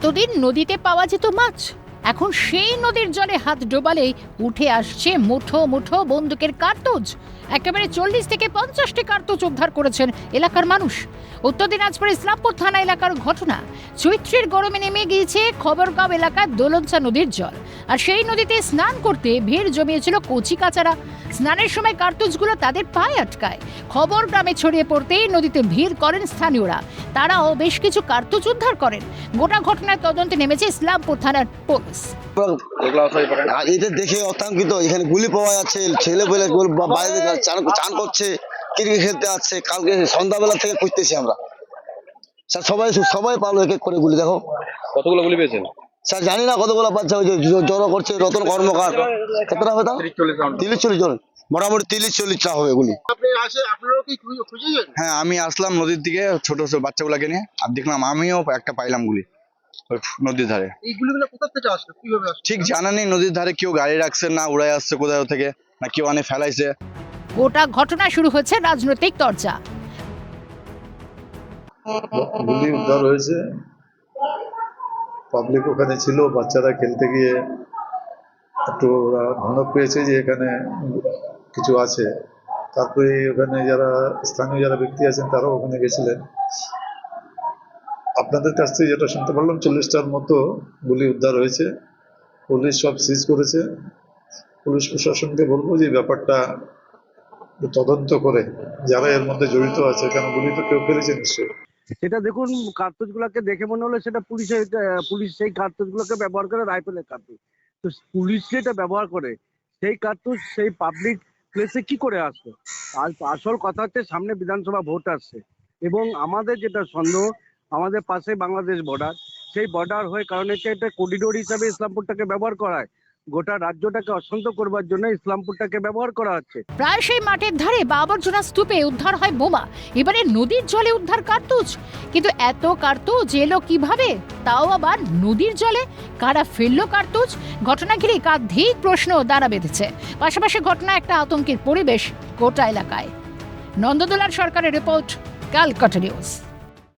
এতদিন নদীতে পাওয়া যেত মাছ। এখন সেই নদীর জলে হাত ডোবালেই উঠে আসছে মুঠো মুঠো বন্দুকের কার্তুজ। একেবারে চল্লিশ থেকে পঞ্চাশটি কার্তুজ উদ্ধার করেছেন এলাকার মানুষ। উত্তর দিনাজপুর ইসলামপুর থানা এলাকার ঘটনা। চৈত্রের গরমে নেমে গিয়েছে খবরগাঁও এলাকার দোলনচা নদীর জল। আর সেই নদীতে স্নান করতে ভিড় জমিয়েছিল কচি কাচারা। স্নানের সময় কার্তুজগুলো তাদের পায়ে আটকায়। খবর গ্রামে ছড়িয়ে পড়তেই নদীতে ভিড় করেন স্থানীয়রা। তারাও বেশ কিছু কার্তুজ উদ্ধার করেন। গোটা ঘটনার তদন্তে নেমেছে ইসলামপুর থানার পুলিশ। এটা দেখে অত্যাঙ্কিত এখানে গুলি পাওয়া যাচ্ছে ছেলে পেলে বাইরে চান চান করছে ক্রিকেট খেলতে আসছে কালকে সন্ধ্যাবেলা থেকে খুঁজতেছি আমরা। স্যার সবাই সবাই পালো এক এক করে গুলি দেখো। কতগুলো গুলি পেয়েছেন? স্যার জানি না কতগুলো বাচ্চা ওই যে জড়ো করছে রতন কর্মকার। কতটা হবে তা তিরিশ চল্লিশ জন। মোটামুটি তিরিশ চল্লিশটা হবে গুলি। হ্যাঁ আমি আসলাম নদীর দিকে ছোট ছোট বাচ্চাগুলোকে নিয়ে। আর দেখলাম আমিও একটা পাইলাম গুলি নদীর ধারে। ঠিক জানা নেই নদীর ধারে কেউ গাড়ি রাখছে না উড়াই আসছে কোথাও থেকে না কেউ অনেক ফেলাইছে। গোটা ঘটনা শুরু হচ্ছে রাজনৈতিক চর্চা গুলি উদ্ধার হয়েছে পাবলিক ওখানে ছিল, বাচ্চারা খেলতে গিয়ে একটু ওরা ভনক পেয়েছে যে এখানে কিছু আছে। তারপরে ওখানে যারা স্থানীয় যারা ব্যক্তি আছেন তারাও ওখানে গেছিলেন। আপনাদের কাছ থেকে যেটা শুনতে পারলাম, চল্লিশটার মতো গুলি উদ্ধার হয়েছে। পুলিশ সব সিজ করেছে। পুলিশ প্রশাসনকে বলব যে ব্যাপারটা তদন্ত করে, যারা এর মধ্যে জড়িত আছে, কেন গুলি তো কেউ ফেলেছে নিশ্চয়ই। সেটা দেখুন কার্তুজ গুলাকে দেখে মনে হলো সেটা পুলিশের পুলিশ সেই কার্তুজ গুলোকে ব্যবহার করে রাইফেলের কার্তুজ। তো পুলিশ যেটা ব্যবহার করে, সেই কার্তুজ, সেই পাবলিক প্লেসে কি করে আসলো? আর আসল কথা হচ্ছে সামনে বিধানসভা ভোট আসছে এবং আমাদের যেটা সন্দেহ, আমাদের পাশে বাংলাদেশ বর্ডার সেই বর্ডার হয়ে কারণ হচ্ছে এটা করিডোর হিসাবে ইসলামপুরটাকে ব্যবহার করা হয় গোটা রাজ্যটাকে অশান্ত করবার জন্য ইসলামপুরটাকে ব্যবহার করা হচ্ছে। প্রায় সেই মাঠের ধারে বা আবর্জনা স্তূপে উদ্ধার হয় বোমা। এবারে নদীর জলে উদ্ধার কার্তুজ। কিন্তু এত কার্তুজ এলো কীভাবে? তাও আবার নদীর জলে? কারা ফেলল কার্তুজ? ঘটনা ঘিরে একাধিক প্রশ্ন দাঁড়া বেঁধেছে। পাশাপাশি ঘটনা একটা আতঙ্কের পরিবেশ গোটা এলাকায়। নন্দদোলার সরকারের রিপোর্ট, ক্যালকাটা নিউজ।